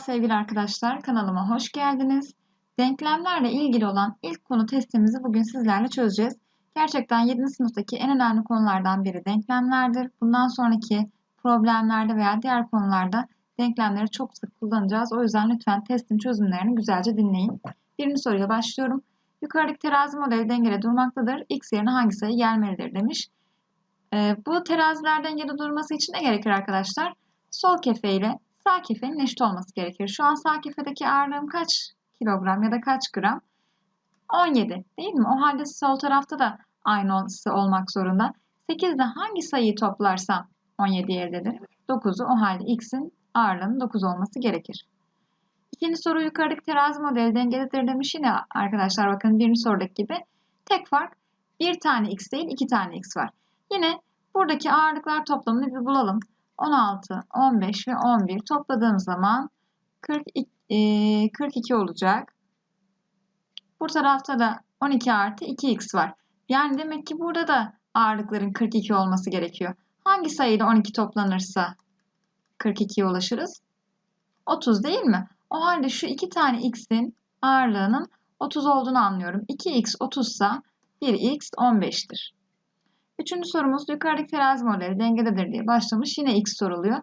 sevgili arkadaşlar, kanalıma hoş geldiniz. Denklemlerle ilgili olan ilk konu testimizi bugün sizlerle çözeceğiz. Gerçekten 7. sınıftaki en önemli konulardan biri denklemlerdir. Bundan sonraki problemlerde veya diğer konularda denklemleri çok sık kullanacağız. O yüzden lütfen testin çözümlerini güzelce dinleyin. Birinci soruya başlıyorum. Yukarıdaki terazi modeli dengede durmaktadır. X yerine hangi sayı gelmelidir demiş. Ee, bu teraziler dengede durması için ne gerekir arkadaşlar? Sol kefe ile sağ kefenin eşit olması gerekir. Şu an sağ kefedeki ağırlığım kaç kilogram ya da kaç gram? 17 değil mi? O halde sol tarafta da aynı olmak zorunda. 8'de hangi sayıyı toplarsam 17 elde ederim? 9'u o halde x'in ağırlığının 9 olması gerekir. İkinci soru yukarıdaki terazi modeli dengededir demiş yine arkadaşlar bakın birinci sorudaki gibi. Tek fark bir tane x değil iki tane x var. Yine buradaki ağırlıklar toplamını bir bulalım. 16, 15 ve 11 topladığım zaman 42, 42 olacak. Bu tarafta da 12 artı 2x var. Yani demek ki burada da ağırlıkların 42 olması gerekiyor. Hangi sayıyla 12 toplanırsa 42'ye ulaşırız? 30 değil mi? O halde şu iki tane x'in ağırlığının 30 olduğunu anlıyorum. 2x 30 ise 1x 15'tir. Üçüncü sorumuz yukarıdaki terazi modeli dengededir diye başlamış. Yine x soruluyor.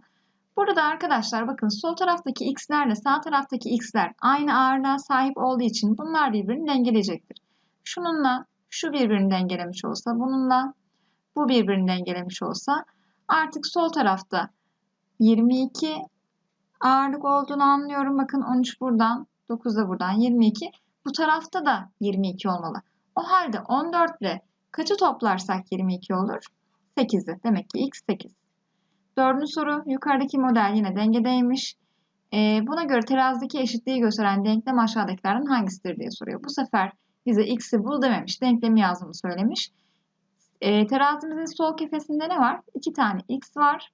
Burada arkadaşlar bakın sol taraftaki x'lerle sağ taraftaki x'ler aynı ağırlığa sahip olduğu için bunlar birbirini dengeleyecektir. Şununla şu birbirini dengelemiş olsa, bununla bu birbirini dengelemiş olsa artık sol tarafta 22 ağırlık olduğunu anlıyorum. Bakın 13 buradan, 9 da buradan 22. Bu tarafta da 22 olmalı. O halde 14 ile Kaçı toplarsak 22 olur? 8'i. Demek ki x 8. Dördüncü soru. Yukarıdaki model yine dengedeymiş. E, buna göre terazideki eşitliği gösteren denklem aşağıdakilerden hangisidir diye soruyor. Bu sefer bize x'i bul dememiş. Denklemi yazdığını söylemiş. E, terazimizin sol kefesinde ne var? 2 tane x var.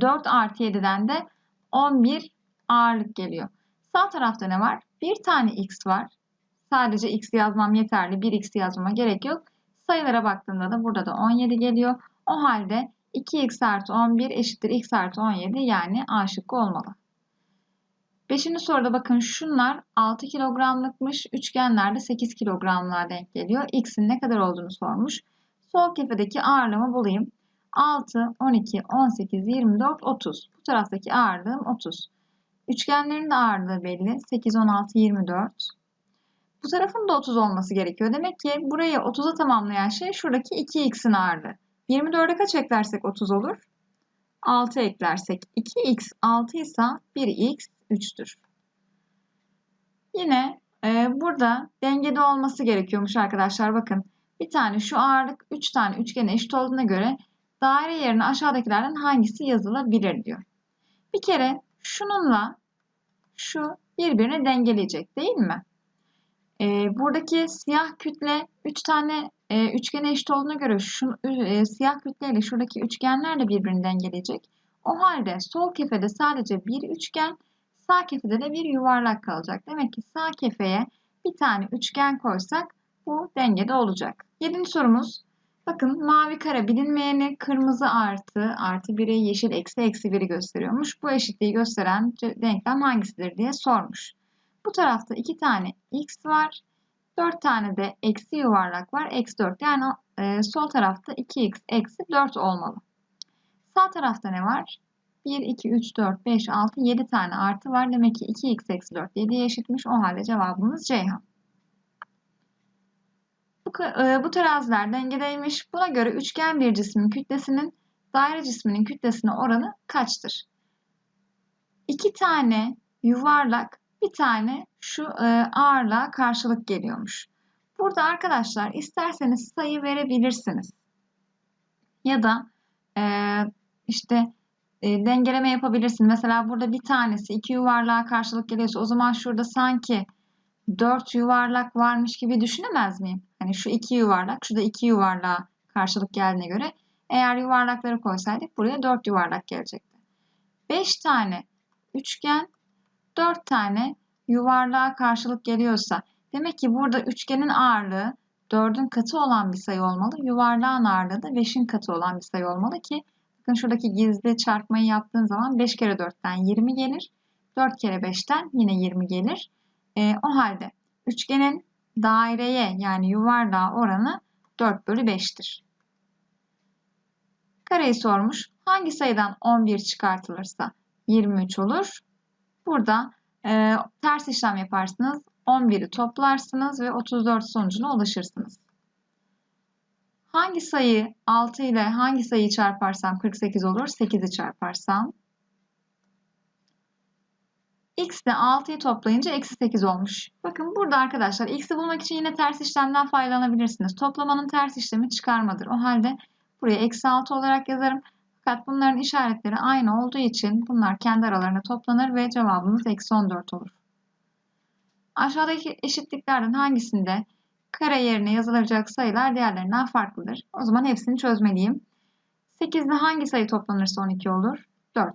4 artı 7'den de 11 ağırlık geliyor. Sağ tarafta ne var? Bir tane x var. Sadece x yazmam yeterli. 1x yazmama gerek yok. Sayılara baktığımda da burada da 17 geliyor. O halde 2x artı 11 eşittir x artı 17 yani A şıkkı olmalı. Beşinci soruda bakın şunlar 6 kilogramlıkmış. Üçgenlerde 8 kilogramlığa denk geliyor. X'in ne kadar olduğunu sormuş. Sol kefedeki ağırlığımı bulayım. 6, 12, 18, 24, 30. Bu taraftaki ağırlığım 30. Üçgenlerin de ağırlığı belli. 8, 16, 24. Bu tarafın da 30 olması gerekiyor. Demek ki burayı 30'a tamamlayan şey şuradaki 2x'in ağırlığı. 24'e kaç eklersek 30 olur? 6 eklersek 2x 6 ise 1x 3'tür. Yine e, burada dengede olması gerekiyormuş arkadaşlar. Bakın bir tane şu ağırlık 3 tane üçgene eşit olduğuna göre daire yerine aşağıdakilerden hangisi yazılabilir diyor. Bir kere şununla şu birbirini dengeleyecek değil mi? E, buradaki siyah kütle 3 tane e, üçgene eşit olduğuna göre şu e, siyah kütle ile şuradaki üçgenler de birbirini dengeleyecek. O halde sol kefede sadece bir üçgen, sağ kefede de bir yuvarlak kalacak. Demek ki sağ kefeye bir tane üçgen koysak bu dengede olacak. Yedinci sorumuz. Bakın mavi kare bilinmeyeni kırmızı artı artı 1'e yeşil eksi eksi 1'i gösteriyormuş. Bu eşitliği gösteren denklem hangisidir diye sormuş. Bu tarafta 2 tane x var. 4 tane de eksi yuvarlak var. Eksi 4. Yani e, sol tarafta 2x eksi 4 olmalı. Sağ tarafta ne var? 1, 2, 3, 4, 5, 6, 7 tane artı var. Demek ki 2x eksi 4 7'ye eşitmiş. O halde cevabımız Ceyhan. Bu, e, bu teraziler dengedeymiş. Buna göre üçgen bir cismin kütlesinin daire cisminin kütlesine oranı kaçtır? 2 tane yuvarlak bir tane şu e, ağırlığa karşılık geliyormuş. Burada arkadaşlar isterseniz sayı verebilirsiniz. Ya da e, işte e, dengeleme yapabilirsiniz. Mesela burada bir tanesi iki yuvarlığa karşılık geliyorsa o zaman şurada sanki dört yuvarlak varmış gibi düşünemez miyim? Hani şu iki yuvarlak, şurada iki yuvarlığa karşılık geldiğine göre eğer yuvarlakları koysaydık buraya dört yuvarlak gelecekti. Beş tane üçgen 4 tane yuvarlığa karşılık geliyorsa demek ki burada üçgenin ağırlığı 4'ün katı olan bir sayı olmalı. Yuvarlağın ağırlığı da 5'in katı olan bir sayı olmalı ki bakın şuradaki gizli çarpmayı yaptığın zaman 5 kere 4'ten 20 gelir. 4 kere 5'ten yine 20 gelir. E, o halde üçgenin daireye yani yuvarlığa oranı 4 bölü 5'tir. Kareyi sormuş. Hangi sayıdan 11 çıkartılırsa 23 olur? Burada e, ters işlem yaparsınız. 11'i toplarsınız ve 34 sonucuna ulaşırsınız. Hangi sayı 6 ile hangi sayıyı çarparsam 48 olur? 8'i çarparsam. X ile 6'yı toplayınca eksi 8 olmuş. Bakın burada arkadaşlar x'i bulmak için yine ters işlemden faydalanabilirsiniz. Toplamanın ters işlemi çıkarmadır. O halde buraya eksi 6 olarak yazarım. Fakat bunların işaretleri aynı olduğu için bunlar kendi aralarına toplanır ve cevabımız eksi 14 olur. Aşağıdaki eşitliklerden hangisinde kare yerine yazılacak sayılar diğerlerinden farklıdır? O zaman hepsini çözmeliyim. 8 ile hangi sayı toplanırsa 12 olur? 4.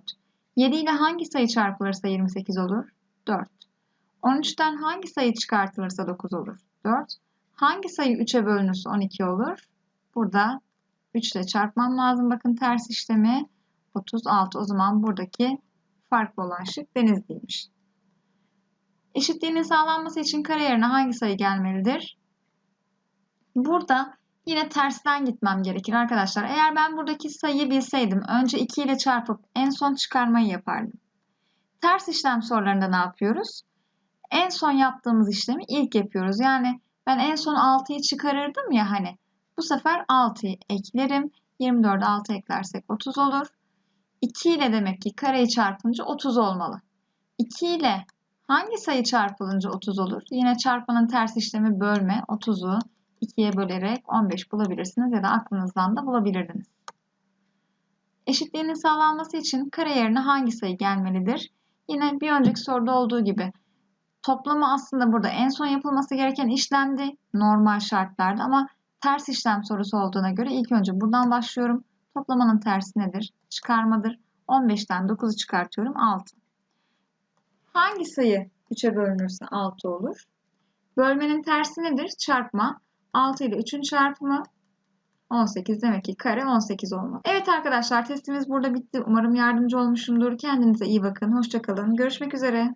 7 ile hangi sayı çarpılırsa 28 olur? 4. 13'ten hangi sayı çıkartılırsa 9 olur? 4. Hangi sayı 3'e bölünürse 12 olur? Burada 3 ile çarpmam lazım. Bakın ters işlemi 36. O zaman buradaki farklı olan şık denizliymiş. Eşitliğinin sağlanması için kare yerine hangi sayı gelmelidir? Burada yine tersten gitmem gerekir arkadaşlar. Eğer ben buradaki sayıyı bilseydim önce 2 ile çarpıp en son çıkarmayı yapardım. Ters işlem sorularında ne yapıyoruz? En son yaptığımız işlemi ilk yapıyoruz. Yani ben en son 6'yı çıkarırdım ya hani. Bu sefer 6'yı eklerim. 24'e 6 eklersek 30 olur. 2 ile demek ki kareyi çarpınca 30 olmalı. 2 ile hangi sayı çarpılınca 30 olur? Yine çarpmanın ters işlemi bölme. 30'u 2'ye bölerek 15 bulabilirsiniz ya da aklınızdan da bulabilirdiniz. Eşitliğinin sağlanması için kare yerine hangi sayı gelmelidir? Yine bir önceki soruda olduğu gibi toplamı aslında burada en son yapılması gereken işlemdi normal şartlarda ama ters işlem sorusu olduğuna göre ilk önce buradan başlıyorum. Toplamanın tersi nedir? Çıkarmadır. 15'ten 9'u çıkartıyorum 6. Hangi sayı 3'e bölünürse 6 olur? Bölmenin tersi nedir? Çarpma. 6 ile 3'ün çarpımı 18 demek ki kare 18 olmalı. Evet arkadaşlar testimiz burada bitti. Umarım yardımcı olmuşumdur. Kendinize iyi bakın. Hoşçakalın. Görüşmek üzere.